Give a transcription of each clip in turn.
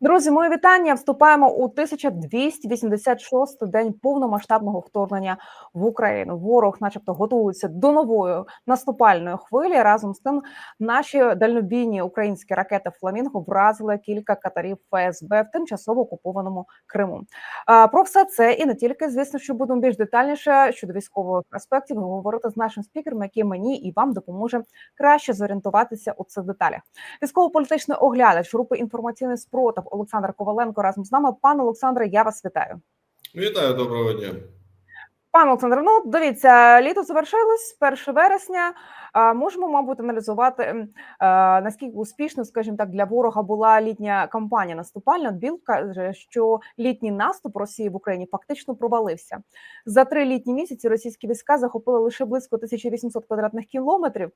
Друзі, мої вітання. Вступаємо у 1286 день повномасштабного вторгнення в Україну. Ворог, начебто, готується до нової наступальної хвилі. Разом з тим, наші дальнобійні українські ракети Фламінго вразили кілька катерів ФСБ в тимчасово окупованому Криму. Про все це і не тільки, звісно, що будемо більш детальніше щодо військових аспектів говорити з нашим спікером, який мені і вам допоможе краще зорієнтуватися у цих деталях. Військово-політичний оглядач групи інформаційний спротив Олександр Коваленко разом з нами. Пане Олександре, я вас вітаю. Вітаю, доброго дня. Пане Олександре, ну дивіться, літо завершилось 1 вересня. Можемо, мабуть, аналізувати наскільки успішно, скажімо так, для ворога була літня кампанія наступальна. Біл каже, що літній наступ Росії в Україні фактично провалився. За три літні місяці російські війська захопили лише близько 1800 квадратних кілометрів.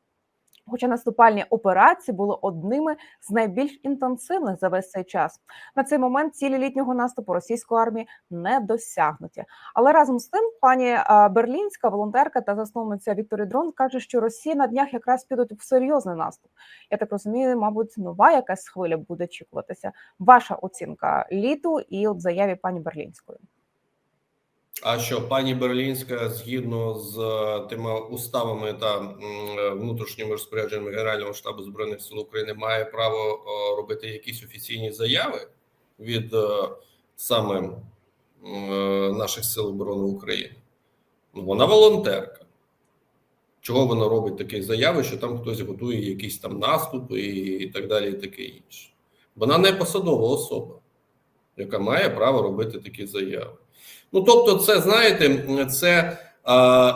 Хоча наступальні операції були одними з найбільш інтенсивних за весь цей час. На цей момент цілі літнього наступу російської армії не досягнуті. Але разом з тим, пані Берлінська, волонтерка та засновниця Вікторі Дрон каже, що Росія на днях якраз підуть в серйозний наступ. Я так розумію, мабуть, нова якась хвиля буде очікуватися. Ваша оцінка літу і от заяві пані Берлінської. А що пані Берлінська згідно з е, тими уставами та е, внутрішніми розпорядженнями Генерального штабу збройних сил України має право е, робити якісь офіційні заяви від саме наших сил оборони України? Ну, вона волонтерка. Чого вона робить такі заяви, що там хтось готує якісь там наступи і так далі, і таке інше? Вона не посадова особа, яка має право робити такі заяви. Ну, тобто, це знаєте, це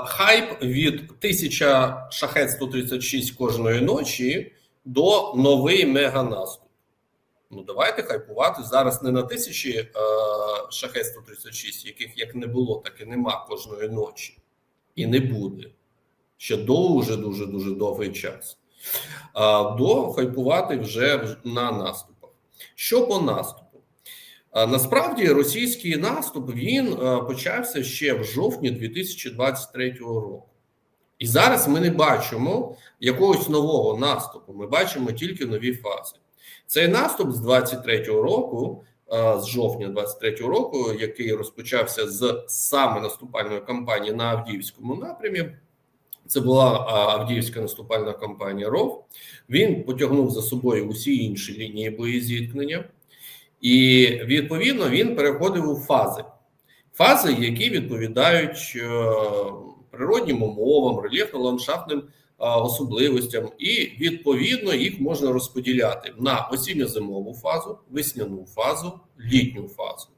хайп від 1000 шахет 136 кожної ночі до новий меганаступ. Ну, давайте хайпувати зараз не на тисячі е, шахет 136, яких як не було, так і нема кожної ночі, і не буде ще дуже дуже дуже довгий час. А до хайпувати вже на наступах. Що по наступу? Насправді російський наступ він е, почався ще в жовтні 2023 року. І зараз ми не бачимо якогось нового наступу. Ми бачимо тільки нові фази. Цей наступ з 23-го року, е, з жовтня 23-го року, який розпочався з саме наступальної кампанії на Авдіївському напрямі. Це була Авдіївська наступальна кампанія РОВ. Він потягнув за собою усі інші лінії боєзіткнення. І відповідно він переходив у фази, фази, які відповідають е, природнім умовам, рельєфно-ландшафтним е, особливостям, і відповідно їх можна розподіляти на осінньо-зимову фазу, весняну фазу, літню фазу.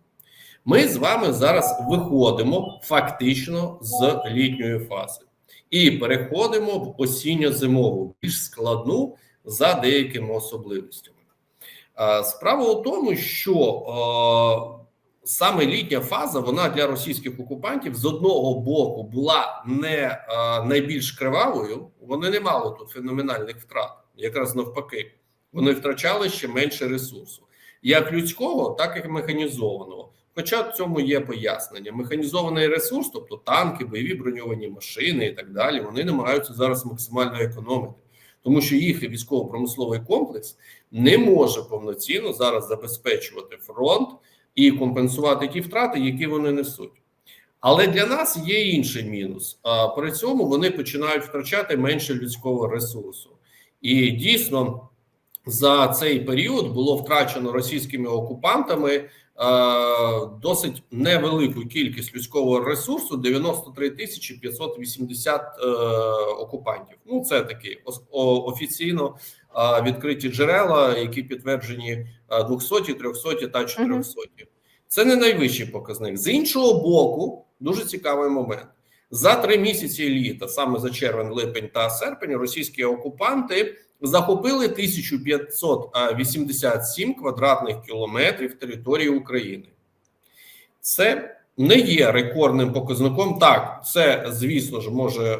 Ми з вами зараз виходимо фактично з літньої фази і переходимо в осінньо-зимову, більш складну за деякими особливостями. Е, Справа у тому, що е, саме літня фаза вона для російських окупантів з одного боку була не е, найбільш кривавою, вони не мали тут феноменальних втрат, якраз навпаки, вони втрачали ще менше ресурсу, як людського, так і механізованого. Хоча в цьому є пояснення: механізований ресурс, тобто танки, бойові броньовані машини і так далі, вони намагаються зараз максимально економити тому що їх військово-промисловий комплекс не може повноцінно зараз забезпечувати фронт і компенсувати ті втрати, які вони несуть. Але для нас є інший мінус. При цьому вони починають втрачати менше людського ресурсу, і дійсно за цей період було втрачено російськими окупантами досить невелику кількість людського ресурсу 93 тисячі 580 е, окупантів. Ну це такі офіційно е, відкриті джерела, які підтверджені 200, 300 та 400. Це не найвищий показник. З іншого боку, дуже цікавий момент. За три місяці літа, саме за червень, липень та серпень, російські окупанти захопили 1587 квадратних кілометрів території України. Це не є рекордним показником. Так, це звісно ж може е,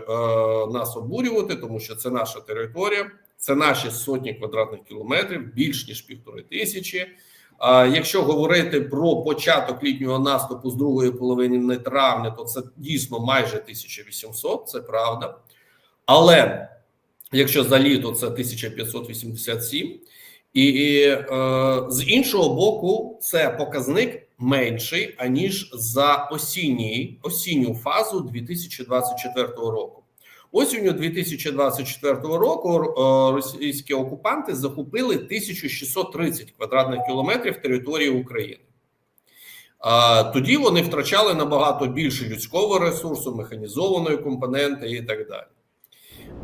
нас обурювати, тому що це наша територія, це наші сотні квадратних кілометрів, більш ніж півтори тисячі. А якщо говорити про початок літнього наступу з другої половини травня, то це дійсно майже 1800, це правда. Але Якщо за літо це 1587, І, і е, з іншого боку, це показник менший аніж за осінній осінню фазу 2024 року. Осінню 2024 року е, російські окупанти захопили 1630 квадратних кілометрів території України. Тоді вони втрачали набагато більше людського ресурсу, механізованої компоненти і так далі.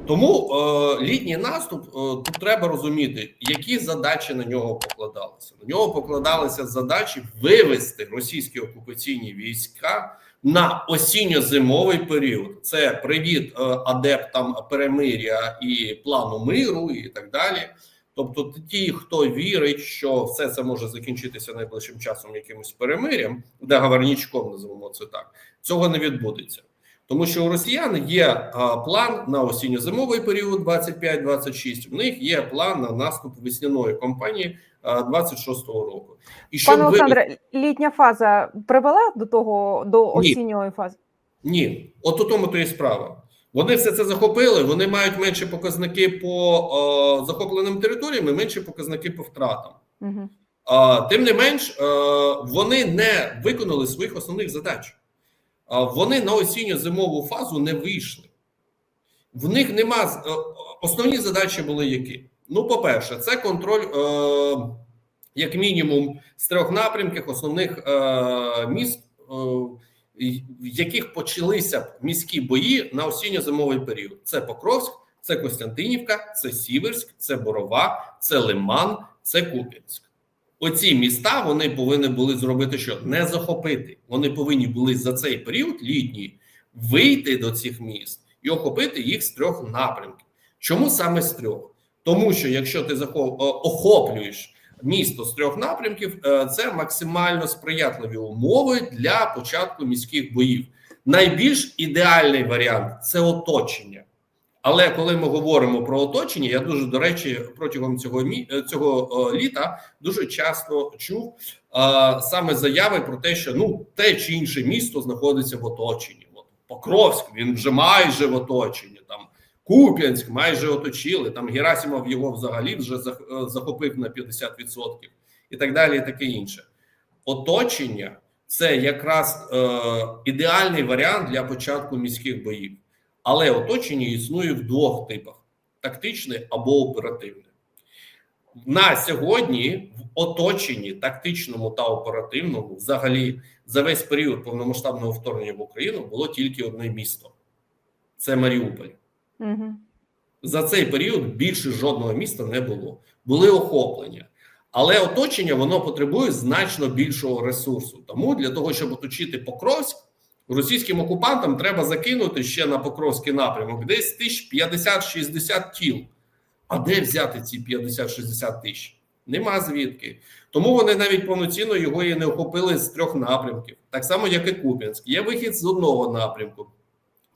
Тому е, літній наступ е, тут треба розуміти, які задачі на нього покладалися. На нього покладалися задачі вивести російські окупаційні війська на осінньо-зимовий період. Це привіт е, адептам перемиря і плану миру, і так далі. Тобто, ті, хто вірить, що все це може закінчитися найближчим часом якимось перемирям, договорнічком називаємо це так, цього не відбудеться. Тому що у росіян є а, план на осінньо-зимовий період 25-26, У них є план на наступ весняної кампанії а, 26-го року. І щоб Пане ви- літня фаза привела до того до осінньої фази? Ні, от у тому то і справа. Вони все це захопили. Вони мають менші показники по е, захопленим територіям і менші показники по втратам. Угу. А, тим не менш, е, вони не виконали своїх основних задач. Вони на осінньо-зимову фазу не вийшли. В них нема е, основні задачі були які? Ну, по-перше, це контроль, е, як мінімум, з трьох напрямків основних е, міст, в яких почалися міські бої на осінньо-зимовий період. Це Покровськ, це Костянтинівка, це Сіверськ, це Борова, це Лиман, це Куп'янськ. Оці міста вони повинні були зробити що? Не захопити. Вони повинні були за цей період літній вийти до цих міст і охопити їх з трьох напрямків. Чому саме з трьох? Тому що якщо ти охоплюєш місто з трьох напрямків, е, це максимально сприятливі умови для початку міських боїв. Найбільш ідеальний варіант це оточення. Але коли ми говоримо про оточення, я дуже до речі, протягом цього мі... е, цього е, літа дуже часто чув е, саме заяви про те, що ну те чи інше місто знаходиться в оточенні. От Покровськ він вже майже в оточенні. Там Куп'янськ майже оточили. Там Герасимов його взагалі вже зах- захопив на 50% і так далі, і таке інше. Оточення це якраз е, ідеальний варіант для початку міських боїв. Але оточення існує в двох типах: тактичне або оперативне. На сьогодні в оточенні тактичному та оперативному, взагалі, за весь період повномасштабного вторгнення в Україну було тільки одне місто це Маріуполь. Угу. За цей період більше жодного міста не було. Були охоплення. Але оточення воно потребує значно більшого ресурсу. Тому для того, щоб оточити Покровськ, російським окупантам треба закинути ще на Покровський напрямок десь тисяч 50-60 тіл. А де взяти ці 50-60 тисяч? Нема звідки. Тому вони навіть повноцінно його і не охопили з трьох напрямків, так само, як і Куп'янськ. Є вихід з одного напрямку.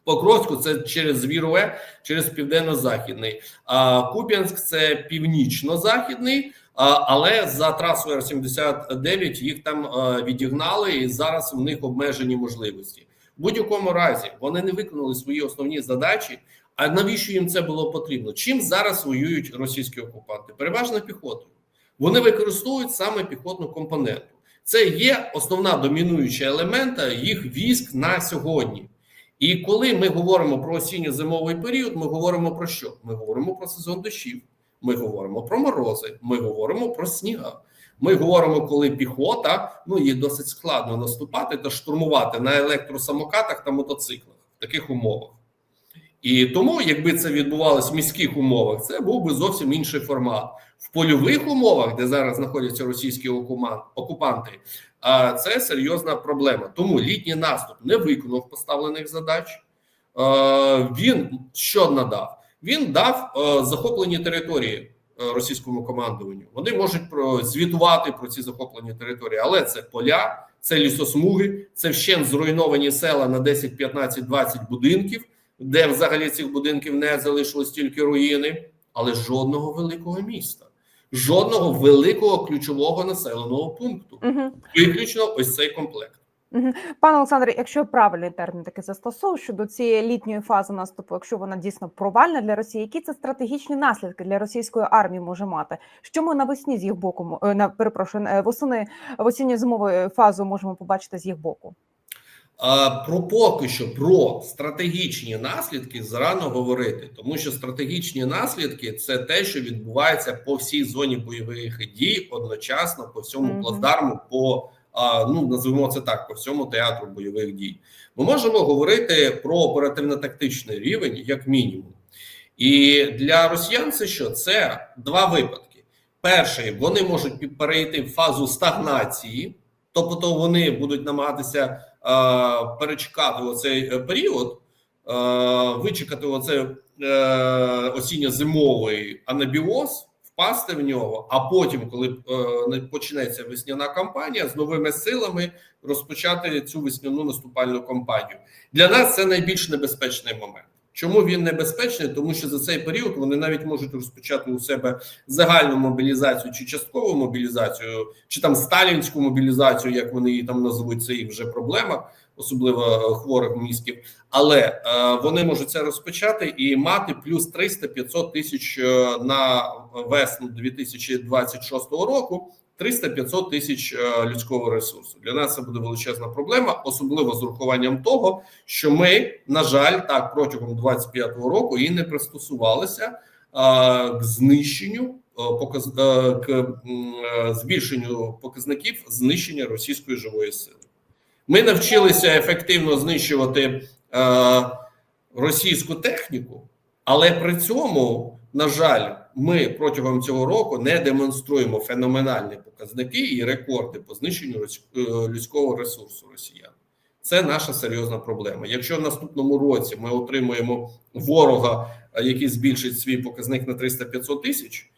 Покровську це через Звірове, через південно-західний. А Куп'янськ це північно-західний. Але за трасою Р-79 їх там е, відігнали, і зараз в них обмежені можливості. В будь-якому разі вони не виконали свої основні задачі. А навіщо їм це було потрібно? Чим зараз воюють російські окупанти? Переважно піхотою. Вони використовують саме піхотну компоненту. Це є основна домінуюча елемента їх військ на сьогодні. І коли ми говоримо про осінньо-зимовий період, ми говоримо про що? Ми говоримо про сезон дощів, ми говоримо про морози, ми говоримо про сніга. Ми говоримо, коли піхота ну їй досить складно наступати та штурмувати на електросамокатах та мотоциклах в таких умовах. І тому, якби це відбувалося в міських умовах, це був би зовсім інший формат. В польових умовах, де зараз знаходяться російські окупанти, це серйозна проблема. Тому літній наступ не виконав поставлених задач. Він що надав? Він дав е, захоплені території е, російському командуванню. Вони можуть про звітувати про ці захоплені території, але це поля, це лісосмуги, це вщент зруйновані села на 10, 15, 20 будинків, де взагалі цих будинків не залишилось тільки руїни, але жодного великого міста, жодного великого ключового населеного пункту. Виключно ось цей комплект. Пане Олександре, якщо правильний термін таки застосовую щодо цієї літньої фази наступу, якщо вона дійсно провальна для Росії, які це стратегічні наслідки для російської армії може мати? Що ми навесні з їх боку е, на перепрошую, е, восени в осінньо зимову фазу можемо побачити з їх боку? А, Про поки що про стратегічні наслідки зарано говорити, тому що стратегічні наслідки це те, що відбувається по всій зоні бойових дій одночасно по всьому Мгм. плацдарму, по ну називаємо це так, по всьому театру бойових дій. Ми можемо говорити про оперативно-тактичний рівень, як мінімум. І для росіян це що? Це два випадки. Перший, вони можуть перейти в фазу стагнації, тобто вони будуть намагатися е, перечекати оцей е, період, е, вичекати оцей е, осінньо-зимовий анабіоз, впасти в нього, а потім, коли е, не- почнеться весняна кампанія, з новими силами розпочати цю весняну наступальну кампанію. Для нас це найбільш небезпечний момент. Чому він небезпечний? Тому що за цей період вони навіть можуть розпочати у себе загальну мобілізацію чи часткову мобілізацію, чи там сталінську мобілізацію, як вони її там назвуть, це їх вже проблема, особливо е, хворих мізків. Але е, вони можуть це розпочати і мати плюс 300-500 тисяч е, на весну 2026 року. 300-500 тисяч людського ресурсу для нас це буде величезна проблема, особливо з урахуванням того, що ми, на жаль, так протягом 25-го року і не пристосувалися е, к знищенню показ е, к збільшенню показників знищення російської живої сили. Ми навчилися ефективно знищувати е, російську техніку, але при цьому, на жаль, ми протягом цього року не демонструємо феноменальні показники і рекорди по знищенню е, людського ресурсу росіян. Це наша серйозна проблема. Якщо в наступному році ми отримуємо ворога, е, який збільшить свій показник на 300-500 тисяч,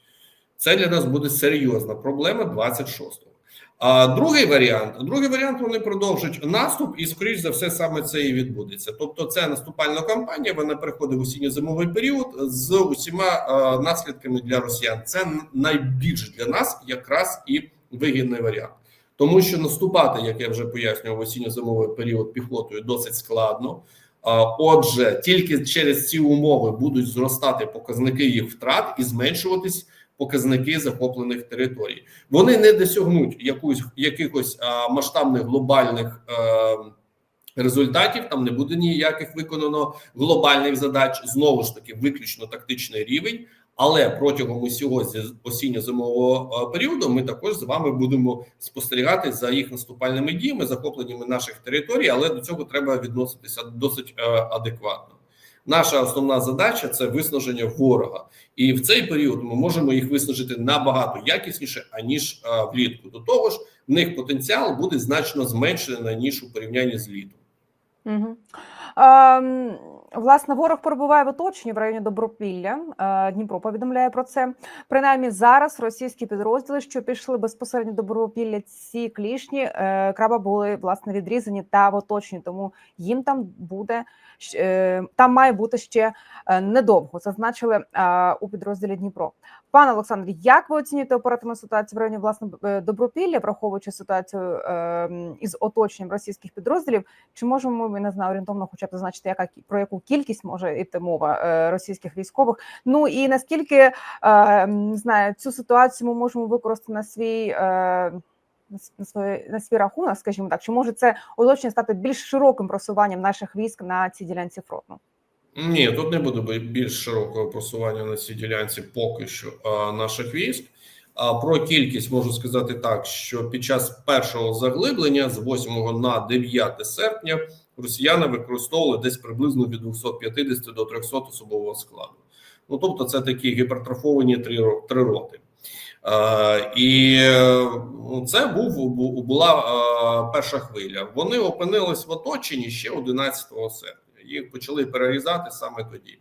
це для нас буде серйозна проблема 26-го. А другий варіант, другий варіант вони продовжать наступ, і скоріш за все саме це і відбудеться. Тобто, це наступальна кампанія. Вона приходить в осінньо-зимовий період з усіма е, наслідками для росіян. Це найбільш для нас якраз і вигідний варіант, тому що наступати, як я вже пояснював, осінньо-зимовий період піхотою досить складно. Отже, тільки через ці умови будуть зростати показники їх втрат і зменшуватись показники захоплених територій. Вони не досягнуть якусь якихось а, масштабних глобальних е, результатів. Там не буде ніяких виконано глобальних задач. Знову ж таки, виключно тактичний рівень. Але протягом усього осінньо-зимового е, періоду ми також з вами будемо спостерігати за їх наступальними діями, захопленнями наших територій. Але до цього треба відноситися досить е, адекватно. Наша основна задача це виснаження ворога, і в цей період ми можемо їх виснажити набагато якісніше аніж а, влітку. До того ж, в них потенціал буде значно зменшений ніж у порівнянні з літом. Угу. Ем, власне, ворог перебуває в оточенні в районі Добропілля. Е, Дніпро повідомляє про це. Принаймні зараз російські підрозділи, що пішли безпосередньо до Добропілля, ці клішні е, краба були власне відрізані та в оточенні, тому їм там буде е, там має бути ще недовго. Зазначили у підрозділі Дніпро. Пане Олександр, як ви оцінюєте оперативну ситуацію в районі власне е, Добропілля, враховуючи ситуацію е, із оточенням російських підрозділів? Чи можемо ми не знаю орієнтовно, хоча б зазначити, яка про яку кількість може йти мова е, російських військових? Ну і наскільки е, не знаю цю ситуацію ми можемо використати на свій. Е, на свій, на свій рахунок, скажімо так, чи може це оточення стати більш широким просуванням наших військ на цій ділянці фронту? Ні, тут не буде бі- більш широкого просування на цій ділянці поки що наших військ. А про кількість можу сказати так, що під час першого заглиблення з 8 на 9 серпня росіяни використовували десь приблизно від 250 до 300 особового складу. Ну тобто, це такі гіпертрофовані три, три роти. Е, і ну, це був була перша хвиля. Вони опинились в оточенні ще 11 серпня. Їх почали перерізати саме тоді.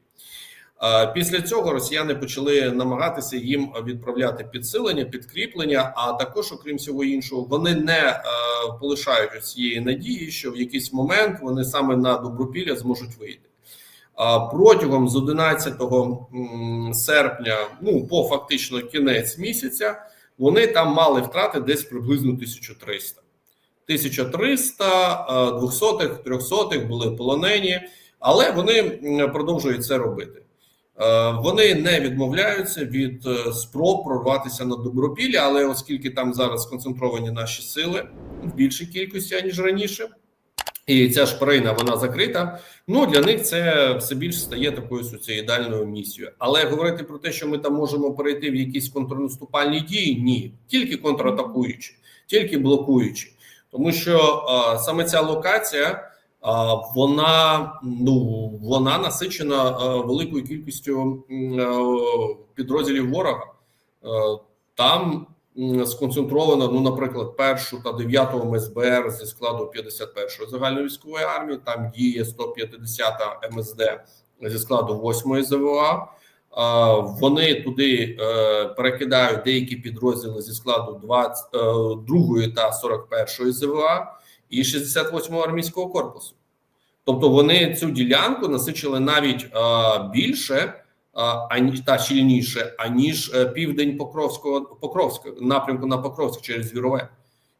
Після цього росіяни почали намагатися їм відправляти підсилення, підкріплення. А також, окрім всього іншого, вони не е, полишають цієї надії, що в якийсь момент вони саме на добропілля зможуть вийти. Протягом з 11 серпня, ну по фактично кінець місяця, вони там мали втрати десь приблизно 1300. 1300, е, 200, 300 були полонені, але вони продовжують це робити. Е, Вони не відмовляються від е, спроб прорватися на добропілля, але оскільки там зараз сконцентровані наші сили в більшій кількості аніж раніше, і ця шпарина вона закрита. Ну для них це все більше стає такою суцідальною місією. Але говорити про те, що ми там можемо перейти в якісь контрнаступальні дії, ні, тільки контратакуючи, тільки блокуючи, тому що е, саме ця локація. А вона ну вона насичена е, великою кількістю е, підрозділів ворога. Е, Там сконцентровано, ну, наприклад, першу та дев'яту МСБР зі складу 51-ї загальновійськової армії. Там діє 150-та МСД зі складу 8-ї ЗВА. Вони туди е, перекидають деякі підрозділи зі складу 20, е, 2-ї та 41-ї ЗВА і 68-го армійського корпусу. Тобто вони цю ділянку насичили навіть е, більше та щільніше, аніж південь Покровського Покровського напрямку на Покровськ через Вірове.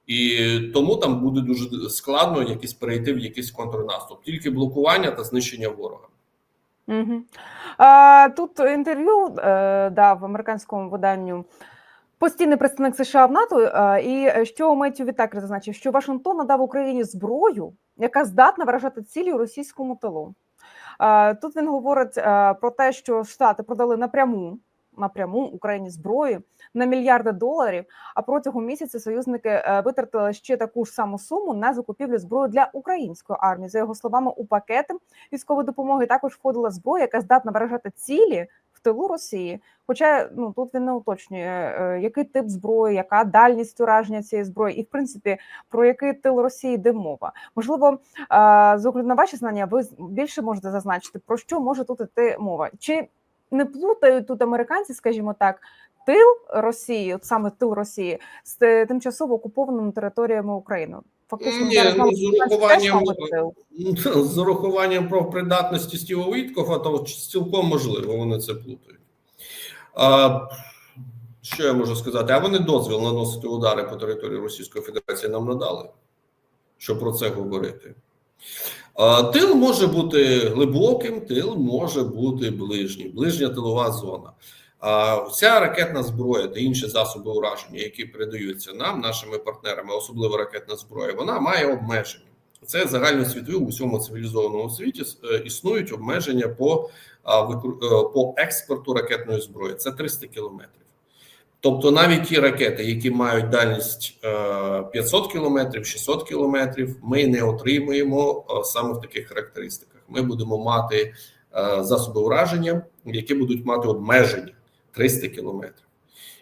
І тому там буде дуже складно якось перейти в якийсь контрнаступ, тільки блокування та знищення ворога. Угу. А, тут інтерв'ю е, дав американському виданню постійний представник США в НАТО, е, і що Меттю відтак зазначив, що Вашингтон надав Україні зброю, яка здатна вражати цілі у російському тилу. Тут він говорить е, про те, що Штати продали напряму напряму Україні зброю на мільярди доларів. А протягом місяця союзники е, витратили ще таку ж саму суму на закупівлю зброї для української армії. За його словами, у пакети військової допомоги також входила зброя, яка здатна виражати цілі тилу Росії. Хоча ну тут він не уточнює, е, який тип зброї, яка дальність ураження цієї зброї, і в принципі про який тил Росії йде мова. Можливо, е, з огляду на ваші знання, ви більше можете зазначити про що може тут іти мова? Чи не плутають тут американці, скажімо так, тил Росії, от саме тил Росії, з е, тимчасово окупованими територіями України? Фактично, Ні, зараз ну, з урахуванням- тил. З урахуванням про придатності Стіва Віткофа, то цілком можливо, вони це плутають. А, що я можу сказати? А вони дозвіл наносити удари по території Російської Федерації нам надали, щоб про це говорити. Тил може бути глибоким, тил може бути ближній, ближня тилова зона. Вся ракетна зброя та інші засоби ураження, які передаються нам, нашими партнерами, особливо ракетна зброя, вона має обмеження. Це загальносвітові у всьому цивілізованому світі е, існують обмеження по, е, по експорту ракетної зброї. Це 300 кілометрів. Тобто навіть ті ракети, які мають дальність е, 500 кілометрів, 600 кілометрів, ми не отримуємо е, саме в таких характеристиках. Ми будемо мати е, засоби ураження, які будуть мати обмеження 300 кілометрів.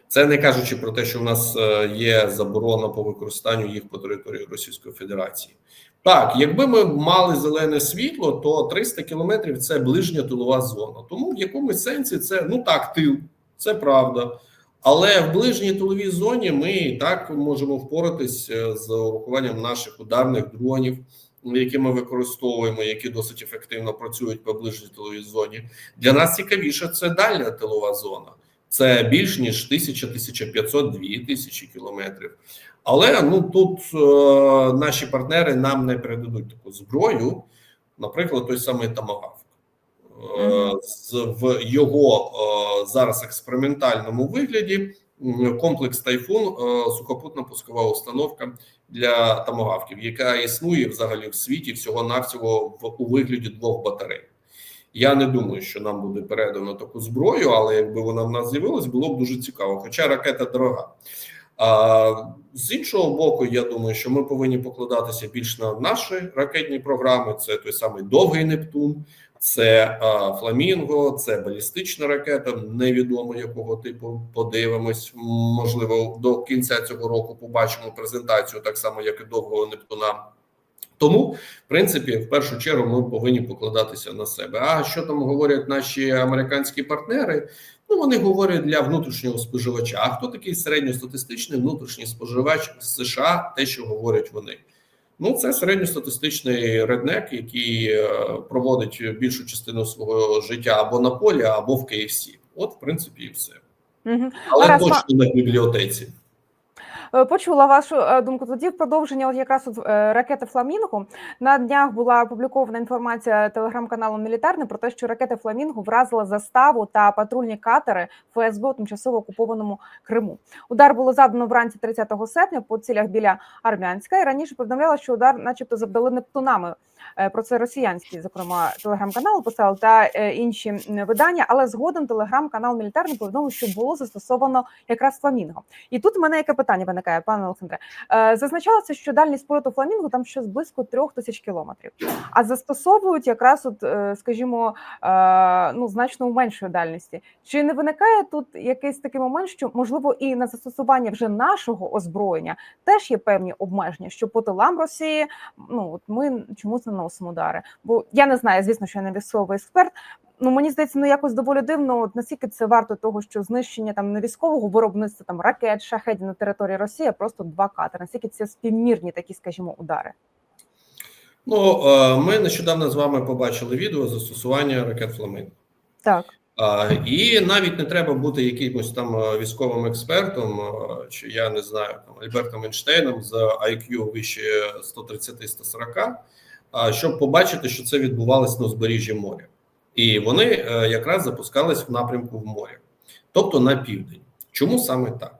Це не кажучи про те, що в нас е, є заборона по використанню їх по території Російської Федерації. Так, якби ми мали зелене світло, то 300 кілометрів це ближня тилова зона. Тому в якомусь сенсі це ну так, тил, це правда. Але в ближній тиловій зоні ми і так можемо впоратись е, з урахуванням наших ударних дронів, які ми використовуємо, які досить ефективно працюють по ближній тиловій зоні. Для нас цікавіше це дальня тилова зона. Це більш ніж 1000, 1500, 2000 кілометрів. Але ну тут е, наші партнери нам не передадуть таку зброю, наприклад, той самий Тамагавк. Е, в його е, зараз експериментальному вигляді комплекс Тайфун, е, сухопутна пускова установка для тамагавків, яка існує взагалі в світі всього навсього в у вигляді двох батарей. Я не думаю, що нам буде передано таку зброю, але якби вона в нас з'явилась, було б дуже цікаво. Хоча ракета дорога. А з іншого боку, я думаю, що ми повинні покладатися більш на наші ракетні програми. Це той самий довгий Нептун, це а, Фламінго, це балістична ракета, невідомо якого типу. Подивимось, можливо, до кінця цього року побачимо презентацію, так само як і довгого Нептуна. Тому, в принципі, в першу чергу, ми повинні покладатися на себе. А що там говорять наші американські партнери? Ну, вони говорять для внутрішнього споживача. А хто такий середньостатистичний внутрішній споживач з США? Те, що говорять вони. Ну, це середньостатистичний реднек, який е, проводить більшу частину свого життя або на полі, або в KFC. От, в принципі, і все. угу. Але Раз, точно на бібліотеці. Е, Почула вашу е, думку. Тоді в продовження, от якраз от, е, ракети Фламінго на днях була опублікована інформація телеграм-каналу Мілітарний про те, що ракети Фламінго вразили заставу та патрульні катери ФСБ у тимчасово окупованому Криму. Удар було задано вранці 30 серпня по цілях біля Армянська. І раніше повідомляла, що удар, начебто, завдали Нептунами. Про це росіянські, зокрема, телеграм-канал писали та інші видання. Але згодом телеграм-канал Мілітарний повідомив, що було застосовано якраз фламінго. І тут у мене яке питання виникає, пане Олександре. Е, Зазначалося, що дальність польоту фламінго там щось близько трьох тисяч кілометрів, а застосовують якраз, от, е, скажімо, е, ну значно меншої дальності. Чи не виникає тут якийсь такий момент, що можливо і на застосування вже нашого озброєння теж є певні обмеження, що по тилам Росії ну от ми чомусь наносимо удари? Бо я не знаю, звісно, що я не військовий експерт. Ну мені здається, ну якось доволі дивно. От наскільки це варто того, що знищення там не військового виробництва там ракет, шахедів на території Росії, а просто два катери. Наскільки це співмірні такі, скажімо, удари? Ну е, ми нещодавно з вами побачили відео застосування ракет Фламинго. Так. І навіть не треба бути якимось там е, військовим експертом, е, чи я не знаю там Альбертом Ейнштейном з IQ вище 130-140, а, щоб побачити, що це відбувалося на узбережжі моря, і вони е, якраз запускались в напрямку в море, тобто на південь. Чому саме так?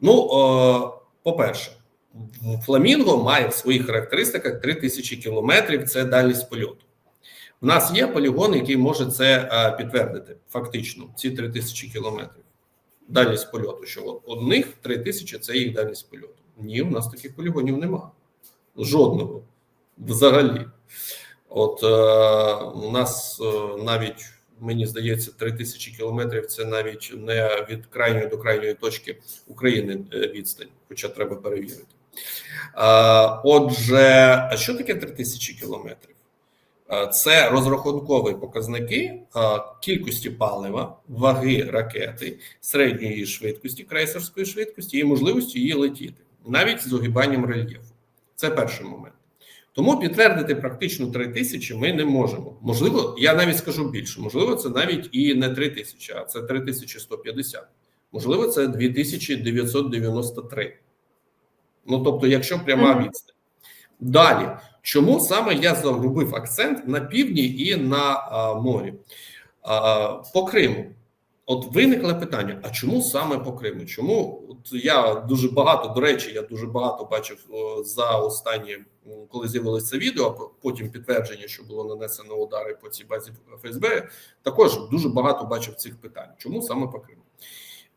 Ну, е, по-перше, Фламінго має в своїх характеристиках 3000 кілометрів. Це дальність польоту. У нас є полігон, який може це е, підтвердити. Фактично, ці 3000 кілометрів. Дальність польоту. Що от у них 3000 – це їх дальність польоту. Ні, у нас таких полігонів немає. Жодного взагалі. От е, у нас е, навіть мені здається, 3000 кілометрів це навіть не від крайньої до крайньої точки України е, відстань, хоча треба перевірити. Отже, а що таке 3000 кілометрів? Е, Це розрахункові показники кількості палива, ваги ракети, середньої швидкості, крейсерської швидкості і можливості її летіти, навіть з огибанням рельєфу. Це перший момент. Тому підтвердити практично 3 тисячі ми не можемо. Можливо, я навіть скажу більше. Можливо, це навіть і не 3 тисячі, а це 3150. Можливо, це 2993. Ну тобто, якщо пряма відстань. Далі, чому саме я зробив акцент на півдні і на а, морі? А, по Криму. От виникло питання: а чому саме по Криму? Чому от я дуже багато до речі, я дуже багато бачив за останні, коли з'явилося відео, потім підтвердження, що було нанесено удари по цій базі ФСБ. Також дуже багато бачив цих питань. Чому саме по Криму?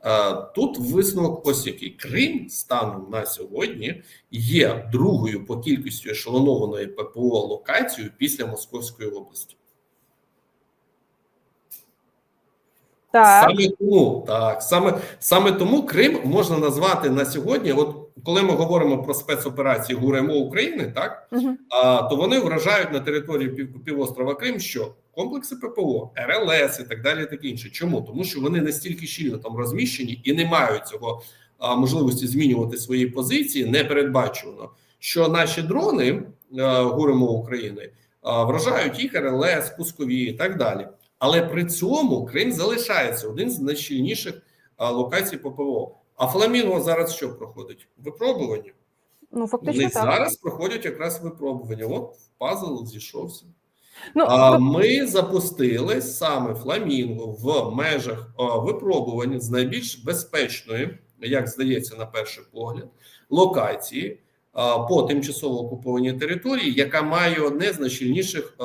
Е, Тут висновок ось який Крим станом на сьогодні є другою по кількості ешелонованої ППО локацією після Московської області. Так. Саме тому так, саме саме тому Крим можна назвати на сьогодні. От коли ми говоримо про спецоперації ГУРМО України, так Угу. а, то вони вражають на території пів, півострова Крим, що комплекси ППО, РЛС і так далі, таке інше. Чому тому, що вони настільки щільно там розміщені і не мають цього а, можливості змінювати свої позиції, не передбачено, що наші дрони а, ГУРМО України а, вражають їх РЛС, пускові і так далі. Але при цьому Крим залишається один з найщільніших локацій ППО. А Фламінго зараз що проходить? Випробування. Ну фактично Вони так. зараз проходять якраз випробування. От пазл зійшовся. Ну А тоб- ми запустили саме фламінго в межах а, випробування з найбільш безпечної, як здається, на перший погляд, локації по тимчасово окупованій території, яка має одне з найщільніших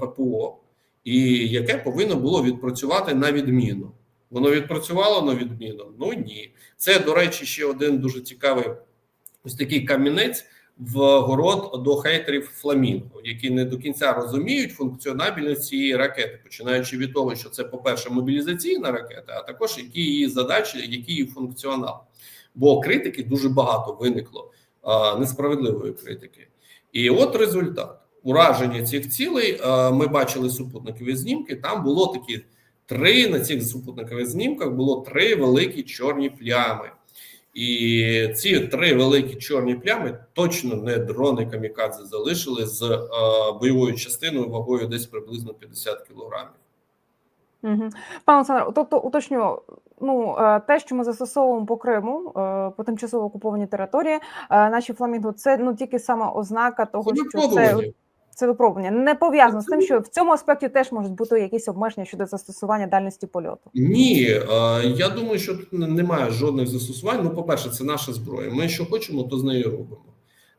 ППО, і яке повинно було відпрацювати на відміну. Воно відпрацювало на відміну? Ну ні. Це, до речі, ще один дуже цікавий ось такий камінець в город до хейтерів Фламінго, які не до кінця розуміють функціонабельність цієї ракети, починаючи від того, що це, по-перше, мобілізаційна ракета, а також які її задачі, який її функціонал. Бо критики дуже багато виникло несправедливої критики. І от результат ураження цих цілей. Ми бачили супутникові знімки. Там було такі три на цих супутникових знімках було три великі чорні плями. І ці три великі чорні плями точно не дрони камікадзе залишили з е, бойовою частиною вагою десь приблизно 50 кілограмів. Угу. Пане Олександре, тобто уточню, ну е, те, що ми застосовуємо по Криму, е, по тимчасово окупованій території, е, наші фламінго, це ну тільки сама ознака того, Це що це. Це випробування. Не пов'язано з тим, що в цьому аспекті теж можуть бути якісь обмеження щодо застосування дальності польоту. Ні, е, я думаю, що тут немає жодних застосувань. Ну, по-перше, це наша зброя. Ми що хочемо, то з нею робимо.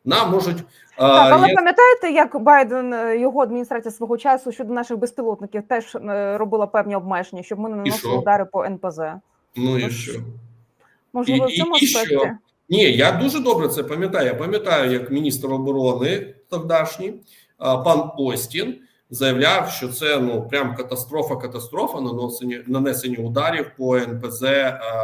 Нам можуть е, Так, але я- пам'ятаєте, як Байден е, його адміністрація свого часу щодо наших безпілотників теж робила певні обмеження, щоб ми не наносили удари по НПЗ. ну і Ось. що? Можливо, І- в цьому і- і що? Ні, я дуже добре це пам'ятаю. Я пам'ятаю, як міністр оборони тогдашній пан Остін заявляв, що це ну прям катастрофа, катастрофа нанесення нанесення ударів по НПЗ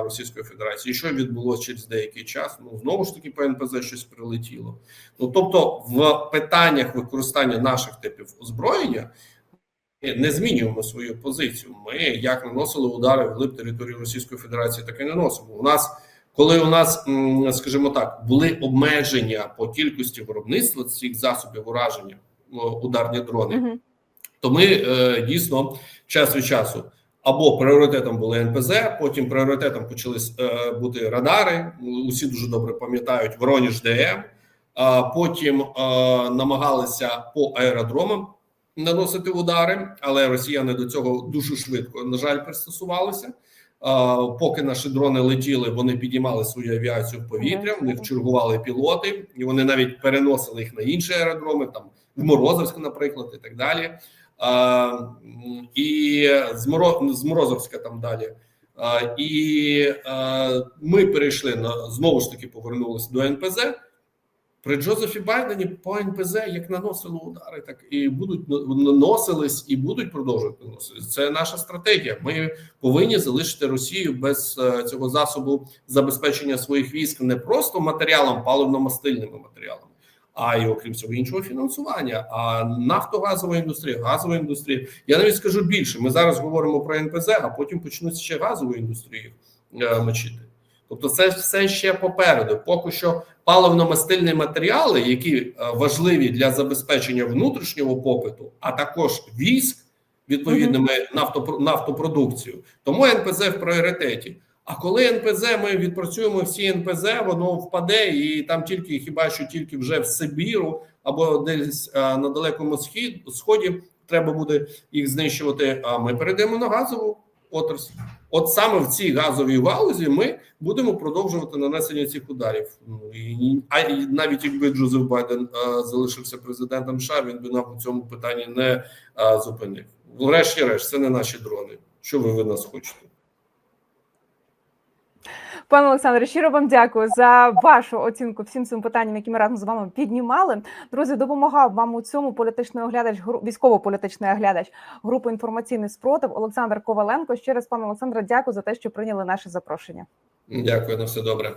Російської Федерації. І що відбулося через деякий час? Ну знову ж таки по НПЗ щось прилетіло. Ну тобто, в питаннях використання наших типів озброєння. Не змінюємо свою позицію. Ми як наносили удари в глиб території Російської Федерації, так і наносимо. У нас коли у нас, скажімо так, були обмеження по кількості виробництва цих засобів ураження, ударні дрони, Мгм. то ми е, дійсно час від часу або пріоритетом були НПЗ, потім пріоритетом почали е, бути радари. Усі дуже добре пам'ятають Воронеж ДМ. А потім е, намагалися по аеродромам наносити удари, але росіяни до цього дуже швидко, на жаль, пристосувалися. А, Поки наші дрони летіли, вони підіймали свою авіацію в повітря. В них чергували пілоти, і вони навіть переносили їх на інші аеродроми, там в Морозовськ, наприклад, і так далі. А, І з Моро- з Морозовська там далі. А, І а, ми перейшли на знову ж таки повернулися до НПЗ. При Джозефі Байдені по НПЗ як наносили удари, так і будуть наносились і будуть продовжувати наноситись. Це наша стратегія. Ми повинні залишити Росію без е, цього засобу забезпечення своїх військ не просто матеріалом, паливно-мастильними матеріалами, а й окрім всього іншого фінансування. А нафтогазова індустрія, газова індустрія. Я навіть скажу більше. Ми зараз говоримо про НПЗ, а потім почнуть ще газову індустрію е, мочити. Тобто, це все ще попереду. Поки що паливно-мастильні матеріали, які е, важливі для забезпечення внутрішнього попиту, а також військ відповідними нафтопро- нафтопродукцією. Тому НПЗ в пріоритеті. А коли НПЗ ми відпрацюємо всі НПЗ, воно впаде, і там тільки хіба що тільки вже в Сибіру або десь е, на далекому схід сході треба буде їх знищувати. А ми перейдемо на газову отрасль. От саме в цій газовій галузі ми будемо продовжувати нанесення цих ударів. Ну і а і навіть якби Джозеф Байден а, залишився президентом США, він би нам у цьому питанні не а, зупинив. Врешті-решт, це не наші дрони. Що ви від нас хочете? Пане Олександре, щиро вам дякую за вашу оцінку всім цим питанням, які ми разом з вами піднімали. Друзі, допомагав вам у цьому політичний оглядач, військово-політичний оглядач групи інформаційний спротив Олександр Коваленко. Ще раз, пане Олександре, дякую за те, що прийняли наше запрошення. Дякую на все добре.